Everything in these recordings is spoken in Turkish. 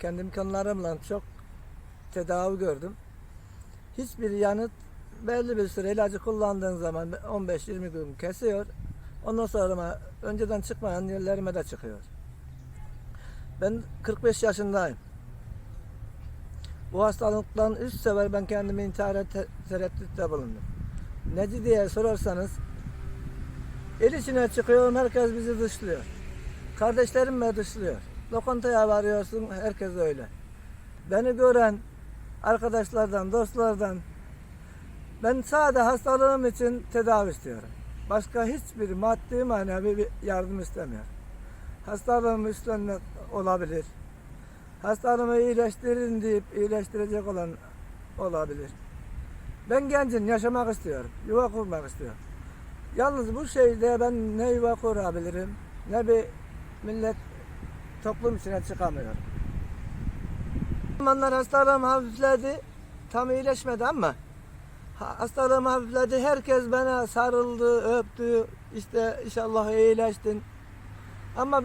kendi imkanlarımla çok tedavi gördüm. Hiçbir yanıt belli bir süre ilacı kullandığın zaman 15-20 gün kesiyor. Ondan sonra önceden çıkmayan yerlerime de çıkıyor. Ben 45 yaşındayım. Bu hastalıktan üç sefer ben kendimi intihara te- tereddütte bulundum. Neci diye sorarsanız el içine çıkıyorum herkes bizi dışlıyor. Kardeşlerim beni dışlıyor. Lokantaya varıyorsun herkes öyle. Beni gören arkadaşlardan, dostlardan ben sadece hastalığım için tedavi istiyorum. Başka hiçbir maddi manevi bir yardım istemiyorum. Hastalığımı üstlenmek olabilir. Hastalığımı iyileştirin deyip iyileştirecek olan olabilir. Ben gencim, yaşamak istiyorum. Yuva kurmak istiyorum. Yalnız bu şeyde ben ne yuva kurabilirim, ne bir millet toplum içine çıkamıyorum. Zamanlar hastalığım hafifledi, tam iyileşmedi ama ha- hastalığım hafifledi. Herkes bana sarıldı, öptü. İşte inşallah iyileştin. Ama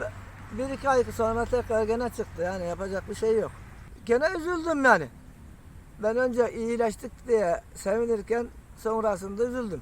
bir iki ay sonra tekrar gene çıktı. Yani yapacak bir şey yok. Gene üzüldüm yani. Ben önce iyileştik diye sevinirken sonrasında üzüldüm.